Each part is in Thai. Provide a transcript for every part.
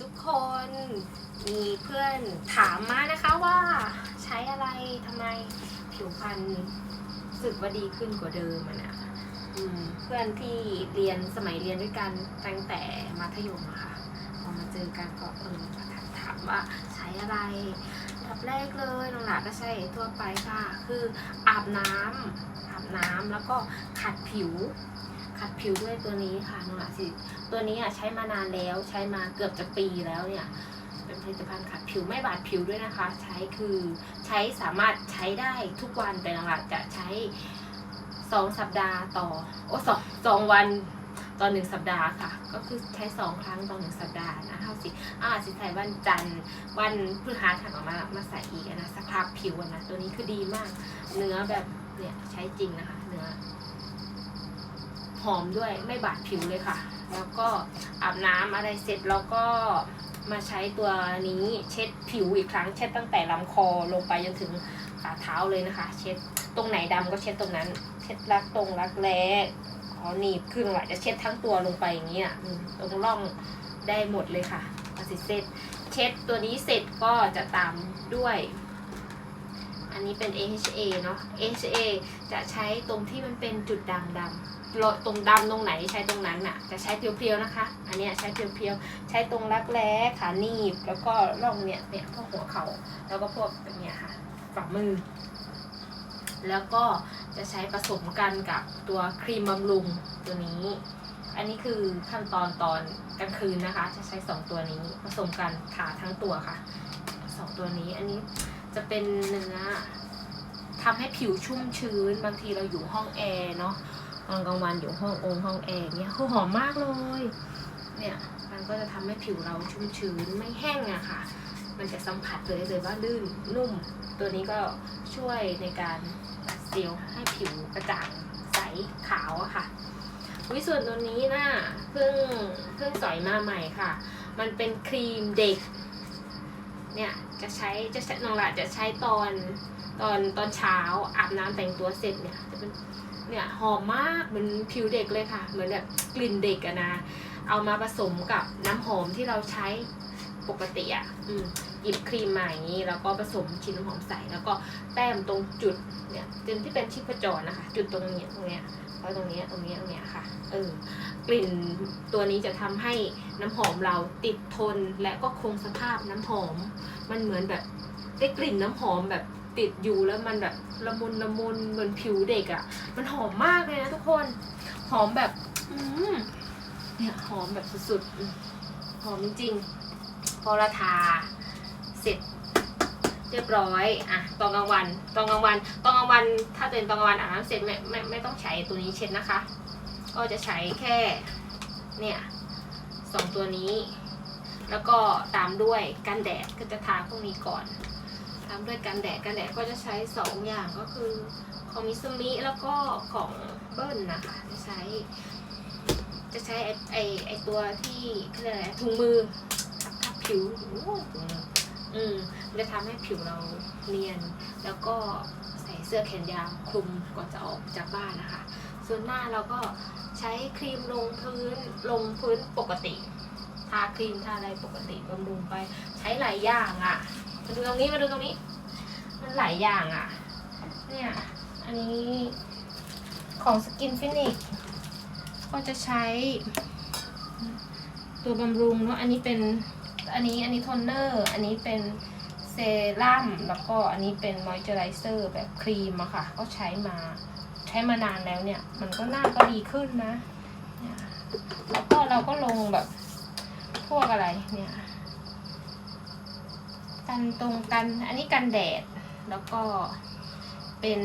ทุกคนมีเพื่อนถามมานะคะว่าใช้อะไรทำไมผิวพรรณสึกว่าดีขึ้นกว่าเดิมอะนะเพื่อนที่เรียนสมัยเรียนด้วยกันตั้งแต่มัธยมอะค่ะพอมาเจอกันก็เออถามว่าใช้อะไรอันดับแรกเลยน้องหลาก็ใช้ทั่วไปค่ะ คืออาบน้ำอาบน้ำแล้วก็ขัดผิว ขัดผิวด้วยตัวนี้ค่ะน้องหลาสิตัวนี้อะใช้มานานแล้วใช้มาเกือบจะปีแล้วเนี่ยเป็นผลิตภัณฑ์ขัดผิวไม่บาดผิวด้วยนะคะ ใช้คือใช้สามารถใช้ได้ทุกวันแต่หลักๆจะใช้สองสัปดาห์ต่อโอ้สองสองวันต่อหนึ่งสัปดาห์ค่ะ ก็คือใช้สองครั้งต่อหนึ่งสัปดาห์นะคะสิอ่าสิใส่วันจันทร์วันพฤหัสถัดออกมามาใส่อีกนะสภาพผิวนะตัวนี้คือดีมาก เนื้อแบบเนี่ยใช้จริงนะคะ เนื้อ อมด้วยไม่บาดผิวเลยค่ะ แล้วก็อาบน้ำอะไรเสร็จแล้วก็มาใช้ตัวนี้เช็ดผิวอีกครั้ง เช็ดตั้งแต่ลำคอลงไปจนถึงฝ่าเท้าเลยนะคะ เช็ดตรงไหนดำก็เช็ดตรงนั้น เช็ดรักตรงรักแร้ขอหนีบขึ้นหน่อยจะเช็ดทั้งตัวลงไปอย่างเงี้ยตรงร่องได้หมดเลยค่ะพอเสร็จเสร็จเช็ดตัวนี้เสร็จก็จะตามด้วย อันนี้เป็น AHA เนาะ AHA จะใช้ตรงที่มันเป็นจุดด่างดำ ตรงดำตรงไหนใช้ตรงนั้นน่ะจะใช้เพียวๆนะคะ อันเนี้ยใช้เพียวๆใช้ตรงรักแร้ขาหนีบแล้วก็ร่องเนี่ยเนี่ยพวกหัวเขา่าแล้วก็พวกอย่างเงี้ยค่ะฝ่ามือ แล้วก็จะใช้ผสมกันกับตัวครีมบำรุงตัวนี้ อันนี้คือขั้นตอนตอนกลางคืนนะคะ จะใช้สองตัวนี้ผสมกันทาทั้งตัวค่ะสองตัวนี้อันนี้จะเป็นเนื้อทำให้ผิวชุ่มชื้นบางทีเราอยู่ห้องแอร์เนาะ ตอนกลางวันอยู่ห้ององค์ห้องแอร์เนี่ยคือหอมมากเลย เนี่ยมันก็จะทำให้ผิวเราชุ่มชื้นไม่แห้งอะค่ะ มันจะสัมผัสเลยเลยว่าลื่นนุ่ม ตัวนี้ก็ช่วยในการเซลล์ให้ผิวกระจ่างใสขาวอะค่ะวิส่วนตัวนี้นะเพิ่งเพิ่งสอยมาใหม่ค่ะ มันเป็นครีมเด็ก เนี่ยจะใช้จะใช้น้องละจะใช้ตอนตอนตอนเช้าอาบน้ำแต่งตัวเสร็จเนี่ยจะเป็น เนี่ยหอมมากเหมือนผิวเด็กเลยค่ะ เหมือนแบบกลิ่นเด็กอะนะ เอามาผสมกับน้ำหอมที่เราใช้ปกติอะอืมหยิบครีมมาอย่างนี้แล้วก็ผสมชิ้นน้ำหอมใส่แล้วก็แต้มตรงจุดเนี่ยจุดที่เป็นชิปจรนะคะ จุดตรงเนี้ยตรงเนี้ยเพราะตรงเนี้ยตรงเนี้ยตรงเนี้ยค่ะเออกลิ่นตัวนี้จะทำให้น้ำหอมเราติดทนและก็คงสภาพน้ำหอม มันเหมือนแบบได้กลิ่นน้ำหอมแบบ ติดอยู่แล้วมันแบบละมุนละมุนเหมือนผิวเด็กอะ่ะ มันหอมมากเลยนะทุกคน หอมแบบ อืมเนี่ยหอมแบบสุดๆหอมจริงๆพอเราทาเสร็จเรียบร้อยอะตอนกลางวันตอนกลางวันตอนกลางวัน ถ้าเป็นตอนกลางวันอาบน้ำเสร็จไม่ไม่ไม่ต้องใช้ตัวนี้เช็ดนะคะ ก็จะใช้แค่เนี่ยสองตัวนี้ แล้วก็ตามด้วยกันแดดก็จะทาพวกนี้ก่อน ตามด้วยกันแดดกันแดดก็จะใช้สองอย่างก็คือของมิซูมิแล้วก็ของเบิ้ลนะคะจะใช้ จะใช้ไอไอไอตัวที่เขาเรียกอะไรถุงมือทับทับผิวโอ้ถุงมืออืมจะทำให้ผิวเราเนียน แล้วก็ใส่เสื้อแขนยาวคลุมก่อนจะออกจากบ้านนะคะ ส่วนหน้าเราก็ใช้ครีมลงพื้นลงพื้นปกติ ทาครีมทาอะไรปกติบำรุงไป ใช้หลายอย่างอะ่ะ มาดูตรงนี้มาดูตรงนี้ มันหลายอย่างอะ่ะ เนี่ย อันนี้ของสกินฟินิกก็จะใช้ ตัวบำรุงเนาะอันนี้เป็นอันนี้อันนี้โทนเนอร์ อันนี้เป็นเซรั่มแล้วก็อันนี้เป็นมอยเจอไรเซอร์แบบครีมอะค่ะ ก็ใช้มาใช้มานานแล้วเนี่ย มันก็หน้าก็ดีขึ้นนะแล้วก็เราก็ลงแบบพวกอะไรเนี่ย กันตรงกันอันนี้กันแดด แล้วก็เป็น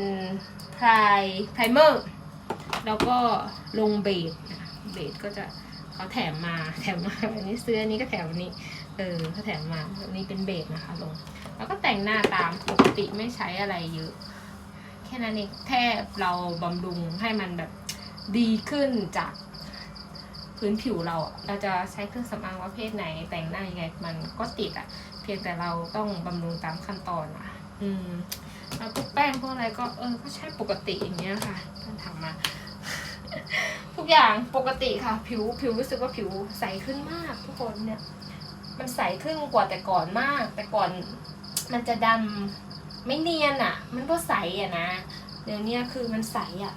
พรายไพรเมอร์แล้วก็ลงเบสเบสก็จะเขาแถมมาแถมมาอันนี้ซื้ออันนี้ก็แถมอันนี้ เออเขาแถมมาอันนี้เป็นเบสนะคะลง แล้วก็แต่งหน้าตามปกติไม่ใช้อะไรเยอะ แค่นั้นเองแค่เราบำรุงให้มันแบบดีขึ้นจากพื้นผิวเรา เราจะใช้เครื่องสำอางประเภทไหนแต่งหน้ายังไงมันก็ติดอะ เพียงแต่เราต้องบำรุงตามขั้นตอนอะอืมแล้วพวกแป้งพวกอะไรก็เออก็ใช้ปกติอย่างเงี้ยค่ะท่านทำมา ทุกอย่างปกติค่ะ ผิวผิวรู้สึกว่าผิวใสขึ้นมาก ทุกคนเนี่ย มันใสขึ้นกว่าแต่ก่อนมาก แต่ก่อนมันจะดำไม่เนียนอะ่ะ มันก็ใสอะนะเดี๋ยวเนี้ยคือมันใสอะ่ะ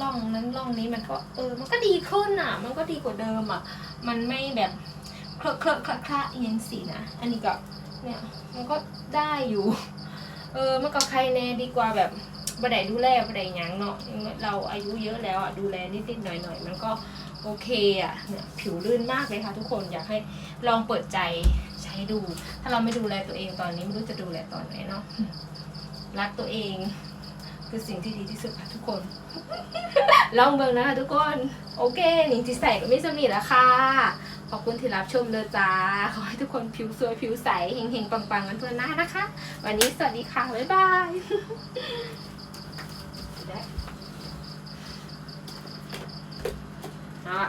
ร่องนั้นร่องนี้มันก็เออ มันก็ดีขึ้นอะ่ะ มันก็ดีกว่าเดิมอะ่ะ มันไม่แบบเคลอะเคลอะคละคละเอียงสีนะ อันนี้ก็ เนี่ย มันก็ได้อยู่ เออมันก็ใครแน่ดีกว่าแบบบัไดดูแลบัไดหยังเนาะเราอายุเยอะแล้วอะดูแลนิดๆหน่อยๆมันก็โอเคอะเนี่ยผิวลื่นมากเลยค่ะ ทุกคนอยากให้ลองเปิดใจใช้ดู ถ้าเราไม่ดูแลตัวเองตอนนี้ไม่รู้จะดูแลตอนไหนเนาะรักตัวเอง คือสิ่งที่ดีที่สุดค่ะทุกคน ลองเบิ่งนะคะทุกคน โอเคหนิงจิใส่ก็ไม่สำเร็จแล้วค่ะ ขอบคุณที่รับชมเลยจ้า ขอให้ทุกคนผิวสวยผิวใสเฮงๆ ปังๆกันทั่วหน้านะคะ วันนี้สวัสดีค่ะ บ๊ายบายได้เอาอะ